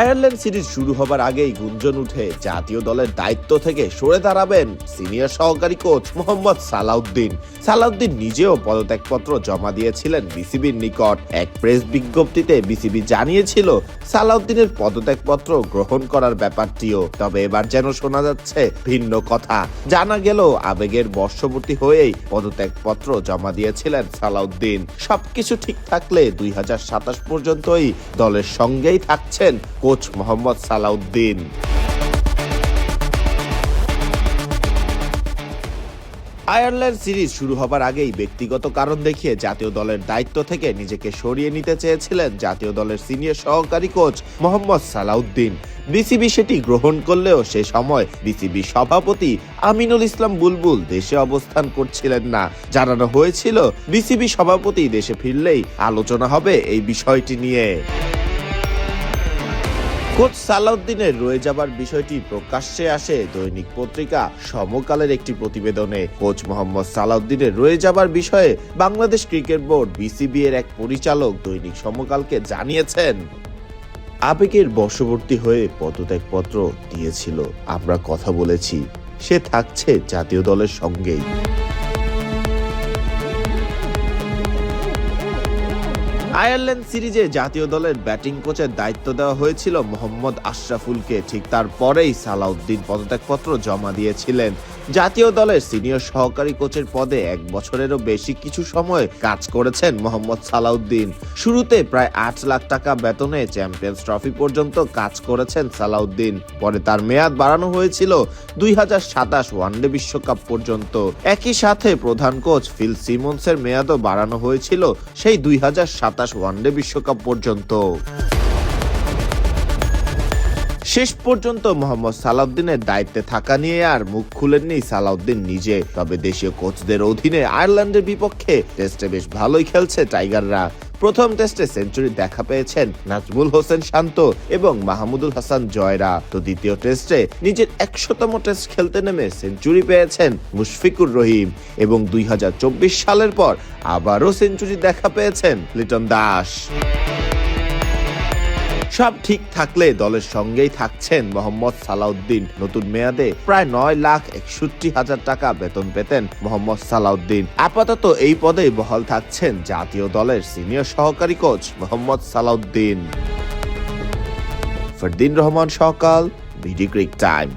Ireland series শুরু হবার আগেই গুঞ্জন উঠে জাতীয় দলের দায়িত্ব থেকে সরে দাঁড়াবেন সিনিয়র সহকারী কোচ মোহাম্মদ সালাউদ্দিন। সালাউদ্দিন নিজেও পদত্যাগপত্র জমা দিয়েছিলেন বিসিবির নিকট। এক প্রেস বিজ্ঞপ্তিতে বিসিবি জানিয়েছিল, সালাউদ্দিনের পদত্যাগপত্র গ্রহণ করার ব্যাপারটিও। তবে এবার যেন শোনা যাচ্ছে ভিন্ন কথা। জানা গেল, আবেগের বর্ষবর্তী হয়েই পদত্যাগপত্র জমা দিয়েছিলেন সালাউদ্দিন। সবকিছু ঠিক থাকলে দুই হাজার সাতাশ পর্যন্তই দলের সঙ্গেই থাকছেন coach Mohammad Salahuddin. Ireland series শুরু হবার আগেই ব্যক্তিগত কারণ দেখিয়ে জাতীয় দলের দায়িত্ব থেকে নিজেকে সরিয়ে নিতে চেয়েছিলেন জাতীয় দলের সিনিয়র সহকারী কোচ মোহাম্মদ সালাউদ্দিন। বিসিবি সেটি গ্রহণ করলেও সে সময় বিসিবি সভাপতি আমিনুল ইসলাম বুলবুল দেশে অবস্থান করছিলেন না। জানানো হয়েছিল, বিসিবি সভাপতি দেশে ফিরলেই আলোচনা হবে এই বিষয়টি নিয়ে। কোচ সালাউদ্দিনের রয়ে যাবার বিষয়টি প্রকাশ্যে আসে দৈনিক পত্রিকা সমকালের একটি প্রতিবেদনে। কোচ মোহাম্মদ সালাউদ্দিনের রয়ে যাবার বিষয়ে বাংলাদেশ ক্রিকেট বোর্ড বিসিবি এর এক পরিচালক দৈনিক সমকালকে জানিয়েছেন। আবেগের বশবর্তী হয়ে পদত্যাগপত্র দিয়েছিল। আমরা কথা বলেছি, সে থাকছে জাতীয় দলের সঙ্গেই। আয়ারল্যান্ড সিরিজে জাতীয় দলের ব্যাটিং কোচের দায়িত্ব দেওয়া হয়েছিল মোহাম্মদ আশরাফুলকে। ঠিক তারপরেই সালাউদ্দিন পদত্যাগপত্র জমা দিয়েছিলেন। জাতীয় দলের সিনিয়র সহকারী কোচের পদে এক বছরেরও বেশি কিছু সময় কাজ করেছেন মোহাম্মদ সালাউদ্দিন। শুরুতে প্রায় আট লাখ টাকা বেতনে চ্যাম্পিয়ন্স ট্রফি পর্যন্ত কাজ করেছেন সালাউদ্দিন। পরে তার মেয়াদ বাড়ানো হয়েছিল দুই হাজার সাতাশ ওয়ানডে বিশ্বকাপ পর্যন্ত। একই সাথে প্রধান কোচ ফিল সিমন্সের মেয়াদও বাড়ানো হয়েছিল সেই দুই হাজার সাতাশ ওয়ানডে বিশ্বকাপ পর্যন্ত। শেষ পর্যন্ত মোহাম্মদ সালাউদ্দিনের দায়িত্বে থাকা নিয়ে আর মুখ খুলেননি সালাউদ্দিন নিজে। তবে দেশীয় কোচদের অধীনে আয়ারল্যান্ডের বিপক্ষে টেস্টে বেশ ভালোই খেলছে টাইগাররা। প্রথম টেস্টে সেঞ্চুরি দেখা পেয়েছেন নাজমুল হোসেন শান্ত এবং মাহমুদুল হাসান জয়রা। তো দ্বিতীয় টেস্টে নিজের একশোতম টেস্ট খেলতে নেমে সেঞ্চুরি পেয়েছেন মুশফিকুর রহিম এবং দুই হাজার চব্বিশ সালের পর আবারও সেঞ্চুরি দেখা পেয়েছেন লিটন দাস। সব ঠিক থাকলে দলের সঙ্গেই থাকছেন মোহাম্মদ সালাউদ্দিন। নতুন মেয়াদে প্রায় নয় লাখ একষট্টি হাজার টাকা বেতন পেতেন মোহাম্মদ সালাউদ্দিন। আপাতত এই পদে বহাল থাকছেন জাতীয় দলের সিনিয়র সহকারী কোচ মোহাম্মদ সালাউদ্দিন। ফরদিন রহমান সকাল, বিডি ক্রিক টাইম।